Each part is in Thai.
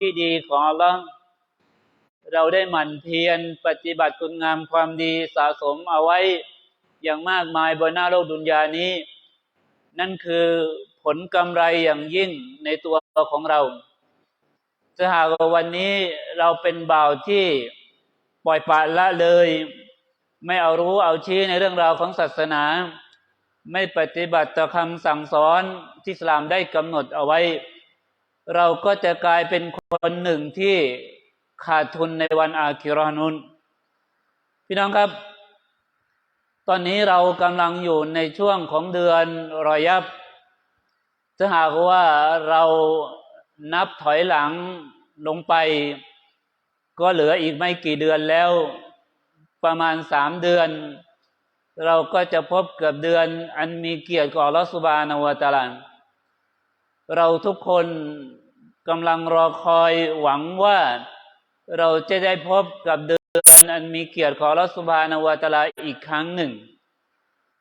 ที่ดีของอัลลอฮ์เราได้หมั่นเพียรปฏิบัติคุณงามความดีสะสมเอาไว้อย่างมากมายบนหน้าโลกดุนยานี้ นั่นคือผลกำไรอย่างยิ่งในตัวของเราถ้าหากวันนี้เราเป็นบ่าวที่ปล่อยปละละเลย ไม่เอารู้เอาชี้ในเรื่องราวของศาสนา ไม่ปฏิบัติต่อคำสั่งสอนที่สลามได้กำหนดเอาไว้ เราก็จะกลายเป็นคนหนึ่งที่ขาดทุนในวันอาคิรอนุนพี่น้องครับ ตอนนี้เรากำลังอยู่ในช่วงของเดือนรอยับถ้าหากว่าเรานับถอยหลังลงไป ก็เหลืออีกไม่กี่เดือนแล้ว ประมาณสามเดือน เราก็จะพบกับเดือน อันมีเกียรติก่อลอสุบานาวตาลันเราทุกคน กำลังรอคอยหวังว่าเราจะได้พบกับเดือนอันมีเกียรติของลอสุบานาวตาลาอีกครั้งหนึ่ง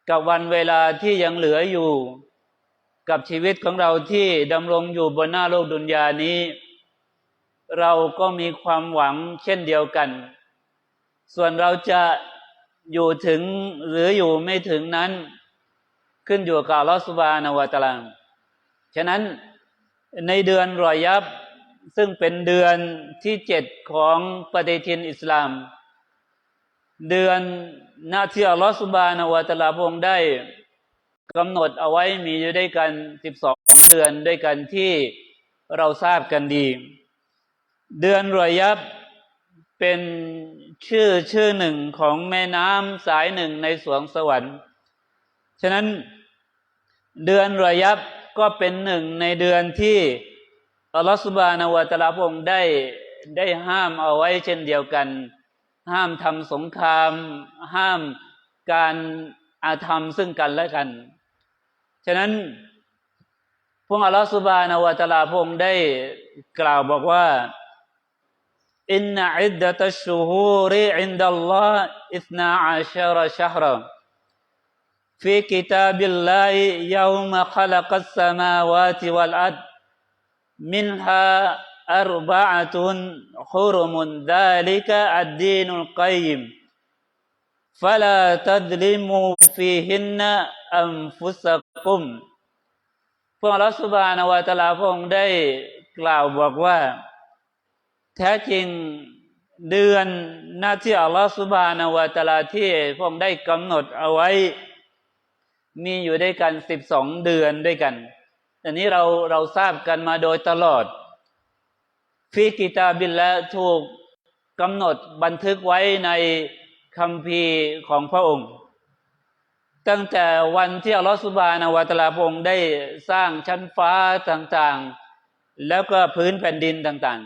กับวันเวลาที่ยังเหลืออยู่ กับชีวิตของเราที่ดำรงอยู่บนหน้าโลกดุนยานี้ เราก็มีความหวังเช่นเดียวกัน ส่วนเราจะอยู่ถึงหรืออยู่ไม่ถึงนั้น ขึ้นอยู่กับลอสุบานาวตาลาฉะนั้น ในเดือนรอยับ ซึ่งเป็นเดือนที่เจ็ดของปฏิทินอิสลาม เดือนนาที่อัลลอฮฺสุบานาวะตลาพงได้กำหนดเอาไว้มีอยู่ด้วยกันสิบสองเดือนด้วยกันที่เราทราบกันดี เดือนรอยยับเป็นชื่อชื่อหนึ่งของแม่น้ำสายหนึ่งในสวงสวรรค์ ฉะนั้นเดือนรอยับ ก็เป็นหนึ่งในเดือนที่อัลลอฮฺสุบานาวะตะลาพงได้ได้ห้ามเอาไว้เช่นเดียวกัน ห้ามทำสงคราม ห้ามการอาธรรมซึ่งกันและกัน ฉะนั้นพวกอัลลอฮฺสุบานาวะตะลาพงได้กล่าวบอกว่าอินนอิดดะตัชชูฮูรีอินดัลลอฮ์อิสนาอัชรชฮร في كتاب الله يوم خلق السماوات والأرض منها أربعة حرم ذلك الدين القيم فلا تظلموا فيهن أنفسكم พวกรัสุบานาวาตลาพงได้กล่าวบอกว่า แท้จริงเดือนหน้าที่อัลลอฮฺสุบานาวาตลาที่พงได้กำหนดเอาไว้ มีอยู่ด้วยกันสิบสองเดือนด้วยกัน อันนี้เราเราทราบกันมาโดยตลอดฟีกิตาบินและถูกกำหนดบันทึกไว้ในคำพีของพระองค์ ตั้งแต่วันที่อัลลอฮฺสุบานาวะตลาพงได้สร้างชั้นฟ้าต่างๆ แล้วก็พื้นแผ่นดินต่าง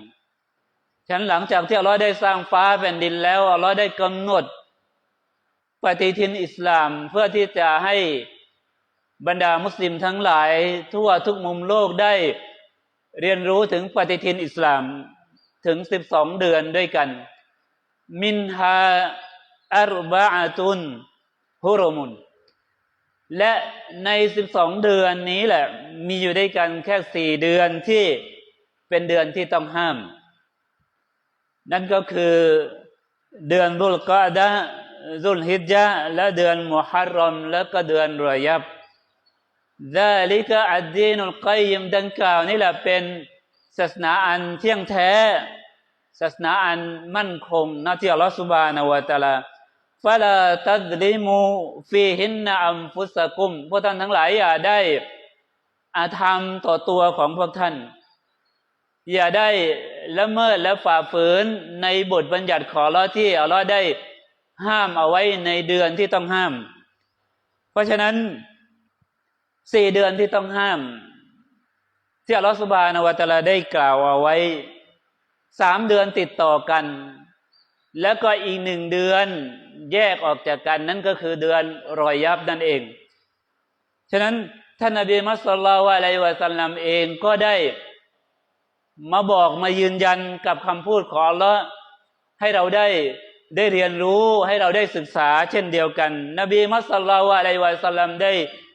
ๆฉันหลังจากที่อัลลอฮ์ได้สร้างฟ้าแผ่นดินแล้วอัลลอฮ์ได้กำหนดปฏิทินอิสลามเพื่อที่จะให้ บรรดามุสลิมทั้งหลายทั่วทุกมุมโลกได้เรียนรู้ถึงปฏิทินอิสลามถึงสิบสองเดือนด้วยกัน มินฮาอัรบะอาตุนฮุรมุน และในสิบสองเดือนนี้แหละ มีอยู่ด้วยกันแค่สี่เดือนที่เป็นเดือนที่ต้องห้าม นั่นก็คือเดือนรุลกาดะรุลฮิจญะและเดือนมุฮัรรอม และก็เดือนรอยับ ดาลิกะอัดดีนุลกัยมดังกล่าวนี่แหละเป็นศาสนาอันเที่ยงแท้ ศาสนาอันมั่นคงนะที่อัลลอฮฺสุบานาวะตะลาฟาลาตัดลิมูฟีหินนาอัมฟุสกุมพวกท่านทั้งหลายอย่าได้อาธรรมต่อตัวของพวกท่าน อย่าได้ละเมิดและฝ่าฝืนในบทบัญญัติขอร้อที่อัลลอฮ์ได้ห้ามเอาไว้ในเดือนที่ต้องห้าม เพราะฉะนั้น สี่เดือนที่ต้องห้าม ที่อัลลอฮฺสุบานอวตะลาได้กล่าวเอาไว้สามเดือนติดต่อกัน แล้วก็อีกหนึ่งเดือนแยกออกจากกันนั่นก็คือเดือนรอยยับนั่นเอง ฉะนั้นท่านนบีมุสลิมอะลัยวะสัลลัมเองก็ได้มาบอกมายืนยันกับคำพูดของลลอฮ์ให้เราได้ได้เรียนรู้ให้เราได้ศึกษาเช่นเดียวกัน นบีมุสลิมอะลัยวะสัลลัมได้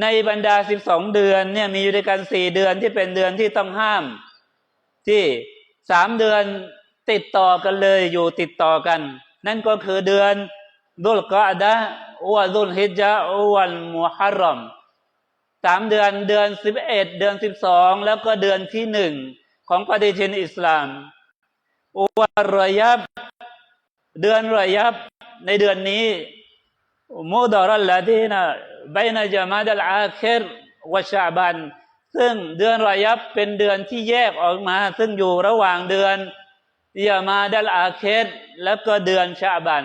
ในบรรดาสิบสองเดือนเนี่ยมีอยู่ด้วยกันสี่เดือนที่เป็นเดือนที่ต้องห้าม ที่สามเดือนติดต่อกันเลยอยู่ติดต่อกัน นั่นก็คือเดือนดุลกะดะวดุลฮิจญะวันมุฮัรรอมสามเดือนเดือนสิบเอ็ดเดือนสิบสองแล้วก็เดือนที่หนึ่งของปฏิทินอิสลามวันรอยับ เดือนรอยับในเดือนนี้มุดารัลลาดีนะ บนจามาดัลอาเครวชาบัน ซึ่งเดือนรอยับเป็นเดือนที่แยกออกมา ซึ่งอยู่ระหว่างเดือนยามาดัลอาเคิรแล้วก็เดือนชาบัน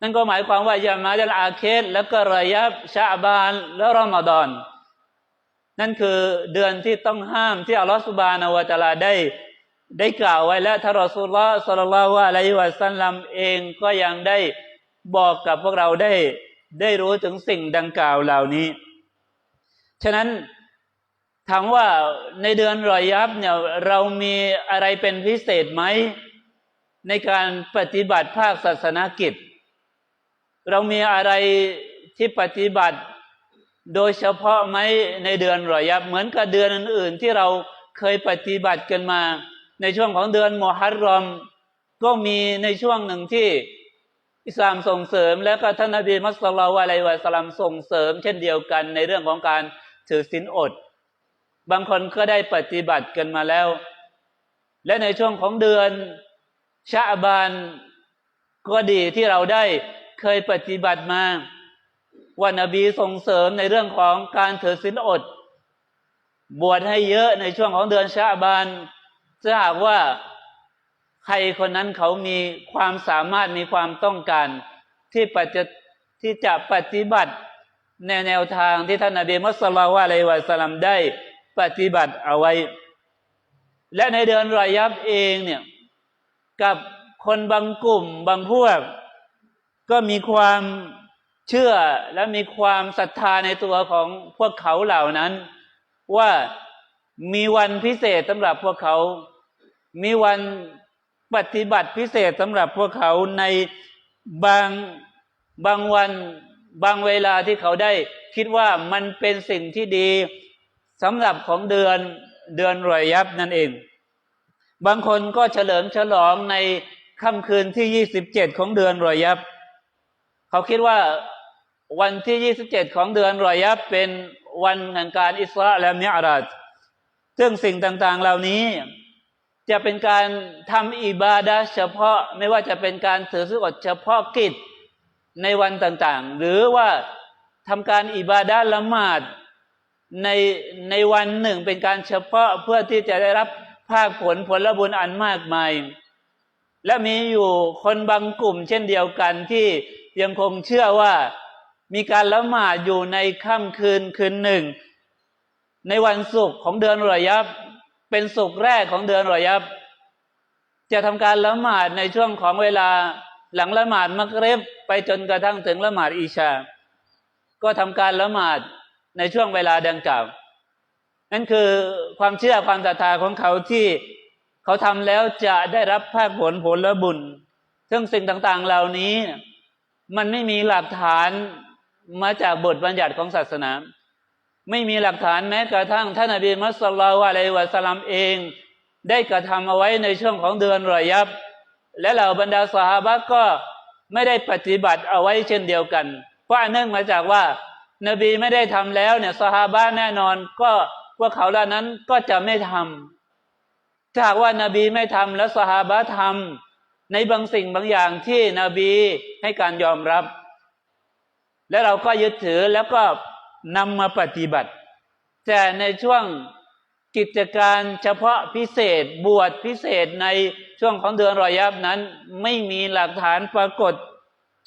นั่นก็หมายความว่ายามาดัลอาเคิรแล้วก็รอยับชาบานและรอมฎอน นั่นคือเดือนที่ต้องห้ามที่อัลลอฮฺสุบานาวะตะลาได้ได้กล่าวไว้แล้วท่านรอสูลลอุสัลลัลลอฮุอะลัยฮิวะสัลลัมเองก็ยังได้บอกกับพวกเราได้ ได้รู้ถึงสิ่งดังกล่าวเหล่านี้ ฉะนั้นถามว่าในเดือนรอยยับเนี่ยเรามีอะไรเป็นพิเศษไหม ในการปฏิบัติภาคศาสนากิจ เรามีอะไรที่ปฏิบัติโดยเฉพาะไหมในเดือนรอยยับ เหมือนกับเดือนอื่นๆที่เราเคยปฏิบัติกันมา ในช่วงของเดือนมฮัรรอม ก็มีในช่วงหนึ่งที่ อิสลามส่งเสริมแล้วก็ท่านนบีมุสลิมอะลัยวะสลัมส่งเสริม เช่นเดียวกันในเรื่องของการถือศีลอด บางคนก็ได้ปฏิบัติกันมาแล้ว และในช่วงของเดือนชาบานก็ดีที่เราได้เคยปฏิบัติมาว่านบีส่งเสริมในเรื่องของการถือศีลอด บวชให้เยอะในช่วงของเดือนชาบานถ้าหากว่า ใครคนนั้นเขามีความสามารถมีความต้องการที่ปฏิที่จะปฏิบัติในแนวทางที่ท่านนบีมุสลิมว่าอะไรวะสลัมได้ปฏิบัติเอาไว้ และในเดือนรอยับเองเนี่ยกับคนบางกลุ่มบางพวก ก็มีความเชื่อและมีความศรัทธาในตัวของพวกเขาเหล่านั้น ว่ามีวันพิเศษสำหรับพวกเขา มีวัน ปฏิบัติพิเศษสำหรับพวกเขาในบางบางวันบางเวลาที่เขาได้คิดว่ามันเป็นสิ่งที่ดีสำหรับของเดือนเดือนรอยยับนั่นเอง บางคนก็เฉลิมฉลองในค่ำคืนที่ยี่สิบเจ็ดของเดือนรอยยับ เขาคิดว่าวันที่ยี่สิบเจ็ดของเดือนรอยยับเป็นวันแห่งการอิสราและมิอารัจซึ่งสิ่งต่าง ๆ เหล่านี้ จะเป็นการทำอิบาดะเฉพาะไม่ว่าจะเป็นการถือสุกเฉพาะกิจในวันต่างๆ หรือว่าทำการอิบาดะละหมาดในในวันหนึ่งเป็นการเฉพาะเพื่อที่จะได้รับภาคผลผลบุญอันมากมาย และมีอยู่คนบางกลุ่มเช่นเดียวกันที่ยังคงเชื่อว่ามีการละหมาดอยู่ในค่ำคืนคืนหนึ่ง ในวันศุกร์ของเดือนรอยับ เป็นศุกแรกของเดือนรอยับ จะทำการละหมาดในช่วงของเวลาหลังละหมาดมักเร็บไปจนกระทั่งถึงละหมาดอิชา ก็ทำการละหมาดในช่วงเวลาดังกล่าว นั่นคือความเชื่อความศรัทธาของเขาที่เขาทำแล้วจะได้รับภาคผลผลและบุญ ซึ่งสิ่งต่างๆเหล่านี้ มันไม่มีหลักฐานมาจากบทบัญญัติของศาสนา ไม่มีหลักฐานแม้กระทั่งท่านอบีมัสลาวะลัยวะสลัมเอง ได้กระทำเอาไว้ในช่วงของเดือนรอยับ และเหล่าบรรดาสหาบะก็ไม่ได้ปฏิบัติเอาไว้เช่นเดียวกันเพราะเนื่องมาจากว่า นบีไม่ได้ทำแล้วเนี่ยสหาบะแน่นอนก็พวกเขาเหล่านั้นก็จะไม่ทำถ้าหากว่านบีไม่ทำแล้วสหาบะทำในบางสิ่งบางอย่างที่นบีให้การยอมรับ และเราก็ยึดถือแล้วก็ นำมาปฏิบัติ แต่ในช่วงกิจการเฉพาะพิเศษบวชพิเศษในช่วงของเดือนรอยับนั้น ไม่มีหลักฐานปรากฏ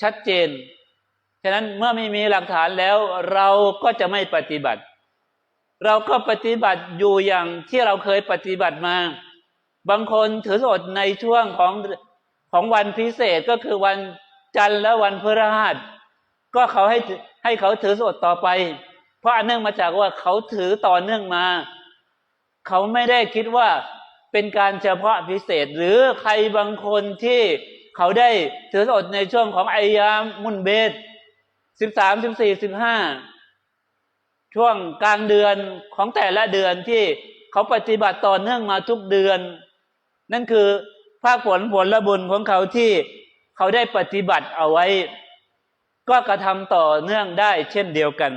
ชัดเจน ฉะนั้นเมื่อไม่มีหลักฐานแล้วเราก็จะไม่ปฏิบัติ เราก็ปฏิบัติอยู่อย่างที่เราเคยปฏิบัติมา บางคนถือสดในช่วงของของวันพิเศษก็คือวันจันทร์และวันพฤหัส ก็เขาให้ให้เขาถือสดต่อไป เพราะอันเนื่องมาจากว่าเขาถือต่อเนื่องมา เขาไม่ได้คิดว่าเป็นการเฉพาะพิเศษ หรือใครบางคนที่เขาได้ถือสดในช่วงของไอยามมุนเบสสิบสามสิบสี่สิบห้าช่วงกลางเดือนของแต่ละเดือนที่เขาปฏิบัติต่อเนื่องมาทุกเดือน นั่นคือภาคผลผลละบุญของเขาที่เขาได้ปฏิบัติเอาไว้ ก็กระทำต่อเนื่องได้เช่นเดียวกัน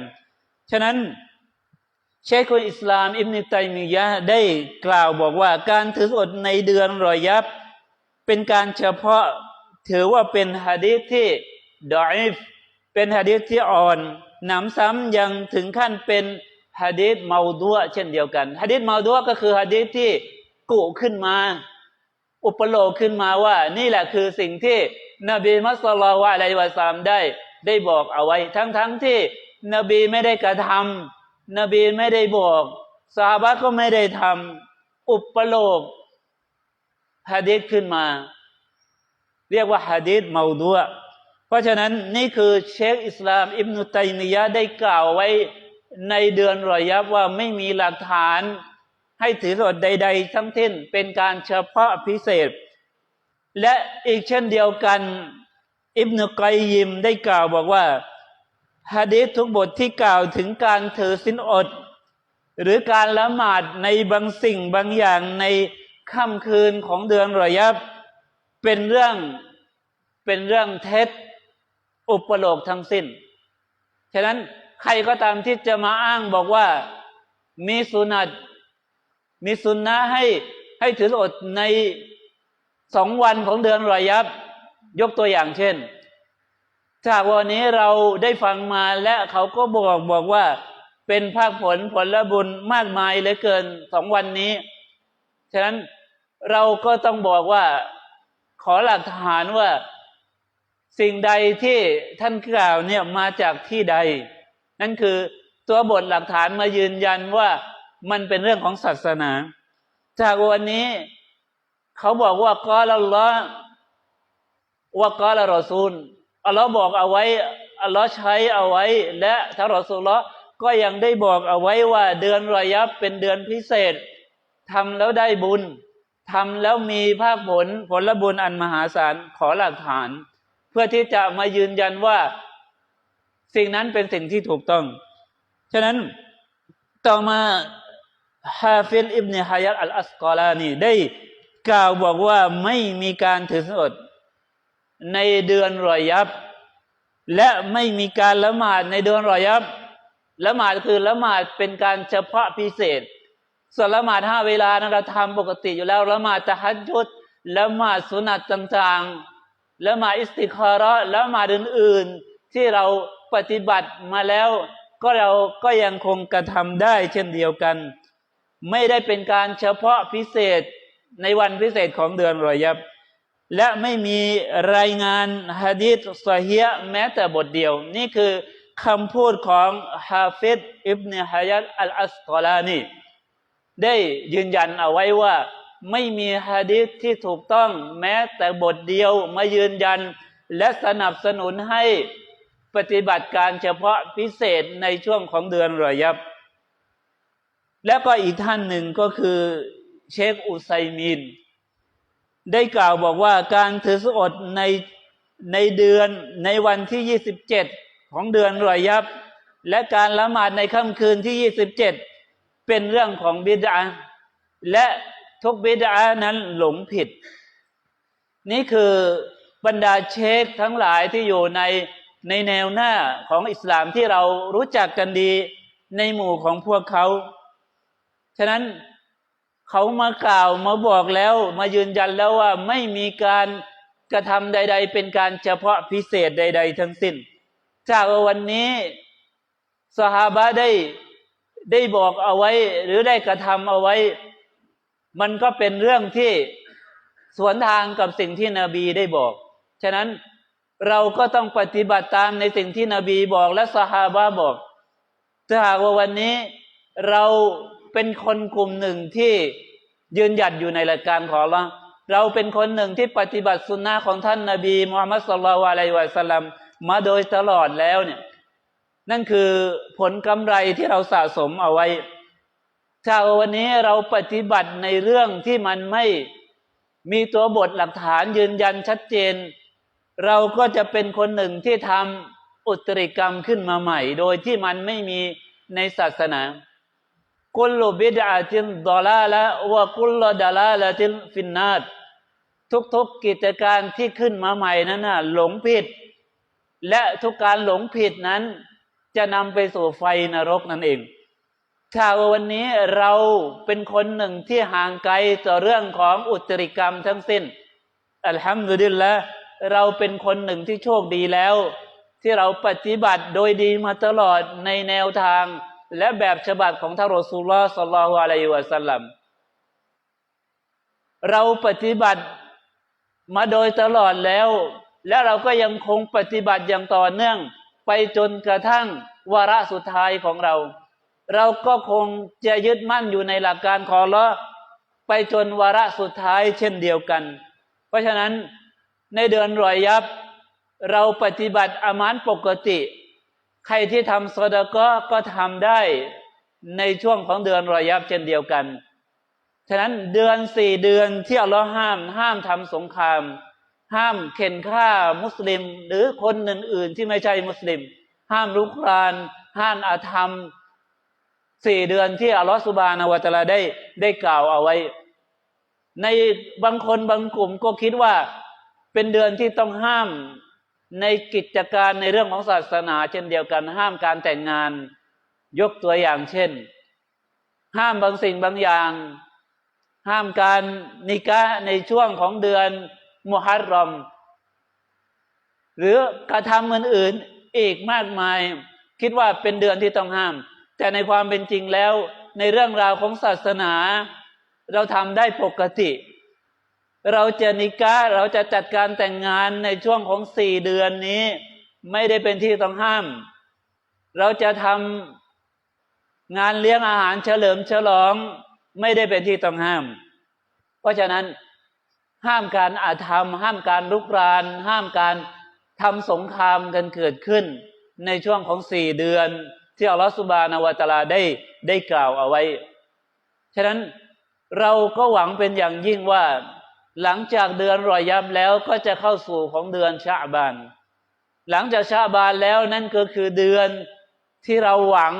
ฉะนั้นเชคอุลอิสลาม อิบนุตัยมียะได้กล่าวบอกว่า การถืออดในเดือนรอยับ เป็นการเฉพาะถือว่าเป็นฮะดีษที่ดออิฟเป็นฮะดีษที่อ่อนหนำซ้ำยังถึงขั้นเป็นฮะดีษเมาดัวเช่นเดียวกันฮะดีษเมาดัวก็คือฮะดีษที่กุขึ้นมา อุปโลกขึ้นมาว่า นี่แหละคือสิ่งที่นบีมุสลิมวะอะลัยวะซัลลัมได้ได้บอกเอาไว้ ทั้งทั้งที่ นบีไม่ได้กระทำนบีไม่ได้บอกซาบะก็ไม่ได้ทำอุปโลกฮะดีษขึ้นมา เรียกว่าฮะดีษเมาดัวเพราะฉะนั้นนี่คือเชคอิสลาม อิบนุตัยมียะได้กล่าวไว้ในเดือนรอยับว่าไม่มีหลักฐานให้ถือสดใด ๆ ทั้งสิ้นเป็นการเฉพาะพิเศษ และอีกเช่นเดียวกัน อิบนุกัยยิมได้กล่าวบอกว่า ฮะดีทุกบทที่กล่าวถึงการถือสินอด หรือการละหมาดในบางสิ่งบางอย่างในค่ำคืนของเดือนรอยับ เป็นเรื่องเป็นเรื่องเท็จอุปโลกทั้งสิ้น ฉะนั้นใครก็ตามที่จะมาอ้างบอกว่ามีสุนัตมีสุนนะให้ให้ถืออดในสองวันของเดือนรอยับ ยกตัวอย่างเช่น จากวันนี้เราได้ฟังมาและเขาก็บอกบอกว่า เป็นภาคผลผลละบุญมากมายเหลือเกินสองวันนี้ ฉะนั้นเราก็ต้องบอกว่าขอหลักฐานว่า สิ่งใดที่ท่านกล่าวเนี่ยมาจากที่ใด นั่นคือตัวบทหลักฐานมายืนยันว่ามันเป็นเรื่องของศาสนา จากวันนี้ เขาบอกว่ากอลลอฮ์ว่ากอลรอซูล อัลลอฮ์บอกเอาไว้อัลลอฮ์ใช้เอาไว้ และท่านรอซูลละก็ยังได้บอกเอาไว้ว่าเดือนรอยับเป็นเดือนพิเศษทำแล้วได้บุญทำแล้วมีภาคผลผลบุญอันมหาศาลขอหลักฐาน เพื่อที่จะมายืนยันว่า สิ่งนั้นเป็นสิ่งที่ถูกต้อง ฉะนั้นต่อมาฮาฟิลอิบเนฮายัตอัลอัสกอลานีได้กล่าวบอกว่าไม่มีการถือสด ในเดือนรอยับ และไม่มีการละหมาดในเดือนรอยับละหมาดคือละหมาดเป็นการเฉพาะพิเศษส่วนละหมาดห้าเวลานะเราทำปกติอยู่แล้วละหมาดตะฮัดยุดละหมาดสุนัตต่างๆละหมาดอิสติคาระละหมาดอื่นๆ ที่เราปฏิบัติมาแล้ว ก็เราก็ยังคงกระทำได้เช่นเดียวกัน ไม่ได้เป็นการเฉพาะพิเศษในวันพิเศษของเดือนรอยับ และไม่มีรายงานฮะดีษซอฮียแม้แต่บทเดียว นี่คือคำพูดของฮาฟิดอิบเนฮายัตอัลอัสกอลานีได้ยืนยันเอาไว้ว่า ไม่มีฮะดีษที่ถูกต้องแม้แต่บทเดียวมายืนยัน และสนับสนุนให้ปฏิบัติการเฉพาะพิเศษในช่วงของเดือนรอยับ และก็อีกท่านหนึ่งก็คือเชคอุไซมิน ได้กล่าวบอกว่าการถือสดในในเดือนในวันที่ 27 ของเดือนรอยับ และการละหมาดในค่ำคืนที่ 27 เป็นเรื่องของบิดาและทุกบิดานั้นหลงผิด นี่คือบรรดาเชคทั้งหลายที่อยู่ในในแนวหน้าของอิสลามที่เรารู้จักกันดีในหมู่ของพวกเขา ฉะนั้น เขามากล่าวมาบอกแล้ว มายืนยันแล้วว่าไม่มีการกระทำใด ๆ เป็นการเฉพาะพิเศษใด ๆ ทั้งสิ้น จากวันนี้สหาบะได้ได้บอกเอาไว้ หรือได้กระทำเอาไว้ มันก็เป็นเรื่องที่สวนทางกับสิ่งที่นบีได้บอก ฉะนั้นเราก็ต้องปฏิบัติตามในสิ่งที่นบีบอกและสหาบะบอกถ้าหากว่าวันนี้เรา เป็นคนกลุ่มหนึ่งที่ยืนหยัดอยู่ในหลักการของเราเราเป็นคนหนึ่งที่ปฏิบัติสุนนะของท่านนาบีมุฮัมมัดสุลลัลอะลัยวะสัลลัมมาโดยตลอดแล้วเนี่ย นั่นคือผลกำไรที่เราสะสมเอาไว้ถ้าวันนี้เราปฏิบัติในเรื่องที่มันไม่มีตัวบทหลักฐานยืนยันชัดเจน เราก็จะเป็นคนหนึ่งที่ทำอุตริกรรมขึ้นมาใหม่ โดยที่มันไม่มีในศาสนา กุลบิดาตินดอลาละวะกุลดาลาละตินฟินนาดทุกๆกิจการที่ขึ้นมาใหม่นั้นน่ะหลงผิด และทุกการหลงผิดนั้น จะนำไปสู่ไฟนรกนั่นเองถ้าวันนี้เราเป็นคนหนึ่งที่ห่างไกลต่อเรื่องของอุตริกรรมทั้งสิ้นอัลฮัมดุลิลละเราเป็นคนหนึ่งที่โชคดีแล้ว ที่เราปฏิบัติโดยดีมาตลอดในแนวทาง และแบบฉบับของท่านรอสูลลอฮ์สัลลัลลอฮุอะลัยฮิวะสัลลัมเราปฏิบัติมาโดยตลอดแล้ว และเราก็ยังคงปฏิบัติอย่างต่อเนื่อง ไปจนกระทั่งวาระสุดท้ายของเรา เราก็คงจะยึดมั่นอยู่ในหลักการของละไปจนวาระสุดท้ายเช่นเดียวกัน เพราะฉะนั้นในเดือนรอยยับ เราปฏิบัติอามานปกติ ใครที่ทำสดก็ก็ทำได้ในช่วงของเดือนรอยับเช่นเดียวกัน ฉะนั้นเดือนสี่เดือนที่อัลลอฮ์ห้าม ห้ามทำสงคราม ห้ามเข็นฆ่ามุสลิม หรือคนอื่น ๆ ที่ไม่ใช่มุสลิม ห้ามลุกราน ห้ามอาธรรมสี่เดือนที่อัลลอฮฺสุบานาวตะลาได้ได้กล่าวเอาไว้ ในบางคนบางกลุ่มก็คิดว่าเป็นเดือนที่ต้องห้าม ในกิจการในเรื่องของศาสนา เช่นเดียวกันห้ามการแต่งงาน ยกตัวอย่างเช่น ห้ามบางสิ่งบางอย่าง ห้ามการนิกะในช่วงของเดือนมุฮัรรอม หรือกระทำอื่นๆอีกมากมาย คิดว่าเป็นเดือนที่ต้องห้าม แต่ในความเป็นจริงแล้ว ในเรื่องราวของศาสนา เราทำได้ปกติ เราจะนิกะเราจะจัดการแต่งงานในช่วงของสี่เดือนนี้ ไม่ได้เป็นที่ต้องห้าม เราจะทำงานเลี้ยงอาหารเฉลิมฉลอง ไม่ได้เป็นที่ต้องห้าม เพราะฉะนั้นห้ามการอาธรรม ห้ามการลุกราน ห้ามการทำสงครามกันเกิดขึ้น ในช่วงของสี่เดือน ที่อัลลอฮฺสุบานาวตาลาได้ได้กล่าวเอาไว้ ฉะนั้นเราก็หวังเป็นอย่างยิ่งว่า หลังจากเดือนรอยยับแล้วก็จะเข้าสู่ของเดือนชาบาน หลังจากชาบานแล้วนั่นก็คือเดือนที่เราหวัง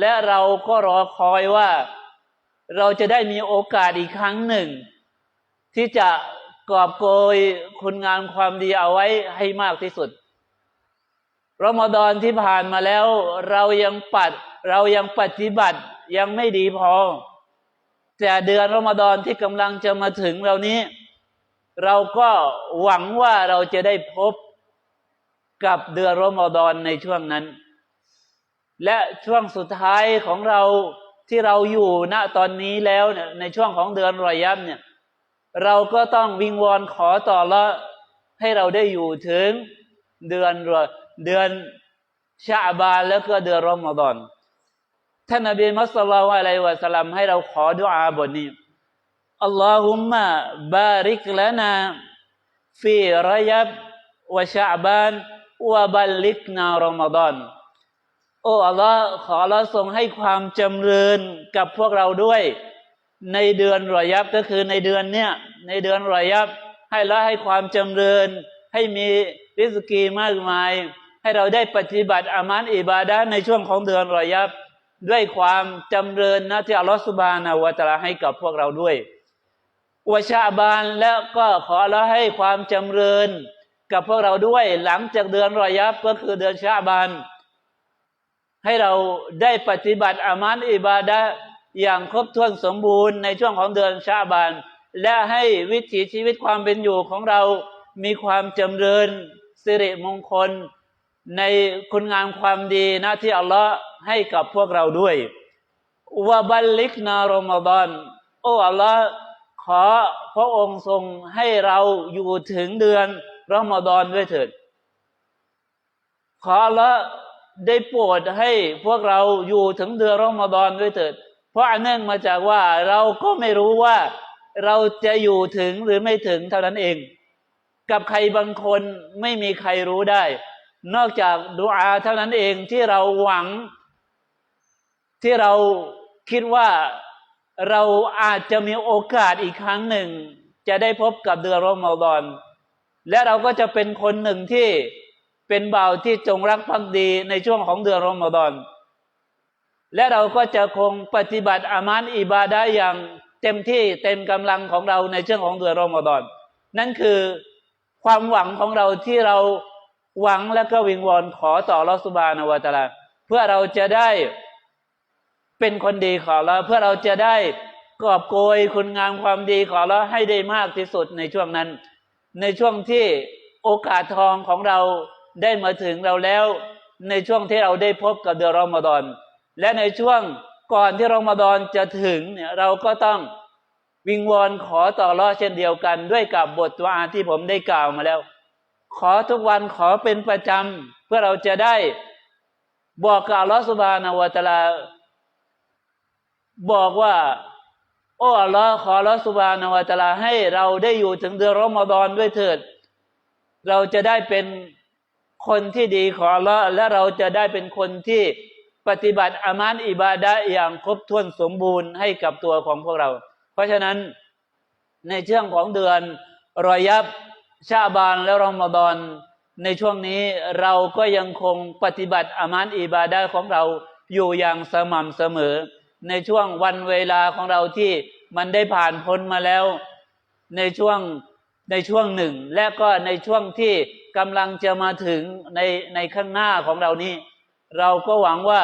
และเราก็รอคอยว่า เราจะได้มีโอกาสอีกครั้งหนึ่ง ที่จะกอบโกยคุณงามความดีเอาไว้ให้มากที่สุดรอมฎอนที่ผ่านมาแล้ว เรายังปัด เรายังปฏิบัติยังไม่ดีพอแต่เดือนรอมฎอนที่กำลังจะมาถึงเรานี้ เราก็หวังว่าเราจะได้พบกับเดือนรอมฎอนในช่วงนั้น และช่วงสุดท้ายของเราที่เราอยู่ณตอนนี้แล้วเนี่ยในช่วงของเดือนรอยับเนี่ย เราก็ต้องวิงวอนขอต่อละให้เราได้อยู่ถึงเดือนรเดือนชาบานแล้วก็เดือนรอมฎอนท่านนบีมุสลิมอะลัยวะสลลัมให้เราขอดุอาบทนี้ อัลลอฮุมมะบาริกลานาฟีรยับวะชาบานวะบัลลิกนารอมฎอนโอ้อัลลอฮ์ขอเราทรงให้ความจำเริญกับพวกเราด้วย ในเดือนรอยับก็คือในเดือนเนี้ยในเดือนรอยับ ให้ละให้ความจำเริญ ให้มีริสกีมากมาย ให้เราได้ปฏิบัติอามันอิบาดะในช่วงของเดือนรอยับ ด้วยความจำเริญนะที่อัลลอฮฺสุบานาวะตะลาให้กับพวกเราด้วย วชาบานแล้วก็ขอละให้ความจำเริญ กับพวกเราด้วยหลังจากเดือนรอยับก็คือเดือนชาบาน ให้เราได้ปฏิบัติอามันอิบาดะอย่างครบถ้วนสมบูรณ์ในช่วงของเดือนชาบาน และให้วิถีชีวิตความเป็นอยู่ของเรามีความจำเริญสิริมงคล ในคุณงามความดีนะที่อัลลอฮ์ให้กับพวกเราด้วยวะบัลลิกนารอมฎอนโอ้อัลลอฮ์ ขอพระองค์ทรงให้เราอยู่ถึงเดือนรอมฎอนด้วยเถิด ขอละได้โปรดให้พวกเราอยู่ถึงเดือนรอมฎอนด้วยเถิด เพราะอันเนื่องมาจากว่าเราก็ไม่รู้ว่าเราจะอยู่ถึงหรือไม่ถึงเท่านั้นเอง กับใครบางคนไม่มีใครรู้ได้ นอกจากดุอาเท่านั้นเองที่เราหวัง ที่เราคิดว่า เราอาจจะมีโอกาสอีกครั้งหนึ่ง จะได้พบกับเดือนรอมฎอน และเราก็จะเป็นคนหนึ่งที่เป็นบ่าวที่จงรักภักดีในช่วงของเดือนรอมฎอน และเราก็จะคงปฏิบัติอามานอิบาดะอย่างเต็มที่เต็มกำลังของเราในช่วงของเดือนรอมฎอน นั่นคือความหวังของเราที่เราหวังและก็วิงวอนขอต่อรอสุบานวตาลาเพื่อเราจะได้ เป็นคนดีขอเราเพื่อเราจะได้กอบโกยคุณงามความดีขอเราให้ได้มากที่สุดในช่วงนั้น ในช่วงที่โอกาสทองของเราได้มาถึงเราแล้ว ในช่วงที่เราได้พบกับเดือนรอมฎอนและในช่วงก่อนที่รอมฎอนจะถึงเนี่ยเราก็ต้องวิงวอนขอต่อรอเช่นเดียวกัน ด้วยกับบทวาที่ผมได้กล่าวมาแล้ว ขอทุกวันขอเป็นประจำเพื่อเราจะได้บอกกับอัลอสุบานาวตลา บอกว่าโอ้อัลลอฮ์ขอลอสุบานาวตะลาให้เราได้อยู่ถึงเดือนรอมฎอนด้วยเถิด เราจะได้เป็นคนที่ดีขอลลอฮ์และเราจะได้เป็นคนที่ปฏิบัติอามานอิบาดะอย่างครบถ้วนสมบูรณ์ให้กับตัวของพวกเรา เพราะฉะนั้นในช่วงของเดือนรอยับชาบานและรอมฎอนในช่วงนี้เราก็ยังคงปฏิบัติอามานอิบาดะของเราอยู่อย่างสม่ำเสมอ ในช่วงวันเวลาของเราที่มันได้ผ่านพ้นมาแล้ว ในช่วงในช่วงหนึ่ง และก็ในช่วงที่กำลังจะมาถึงในในข้างหน้าของเรานี้ เราก็หวังว่า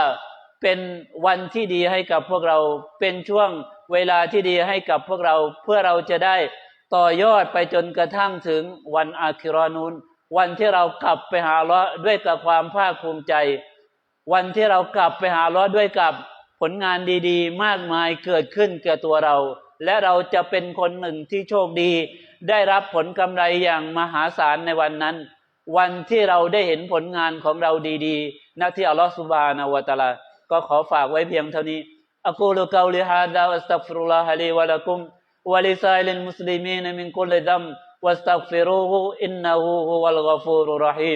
เป็นวันที่ดีให้กับพวกเราเป็นช่วงเวลาที่ดีให้กับพวกเราเพื่อเราจะได้ต่อยอดไปจนกระทั่งถึงวันอาคิรอนูนวันที่เรากลับไปหาล้อด้วยกับความภาคภูมิใจ วันที่เรากลับไปหาล้อด้วยกับ ผลงานดีๆ มากมายเกิดขึ้นแก่ตัวเรา และเราจะเป็นคนหนึ่งที่โชคดี ได้รับผลกำไรอย่างมหาศาลในวันนั้น วันที่เราได้เห็นผลงานของเราดีๆนะที่อัลลอฮฺสุบานาวะตะลา ก็ขอฝากไว้เพียงเท่านี้อักูลกาลิฮาดาวัสตัฟรุลาฮะลีวะลักุมวะลิซาลินมุสลิมีนมินกุลดัมวัสตัฟฟิรูฮุอินนะฮูฮุวัลกฟูรุรหิม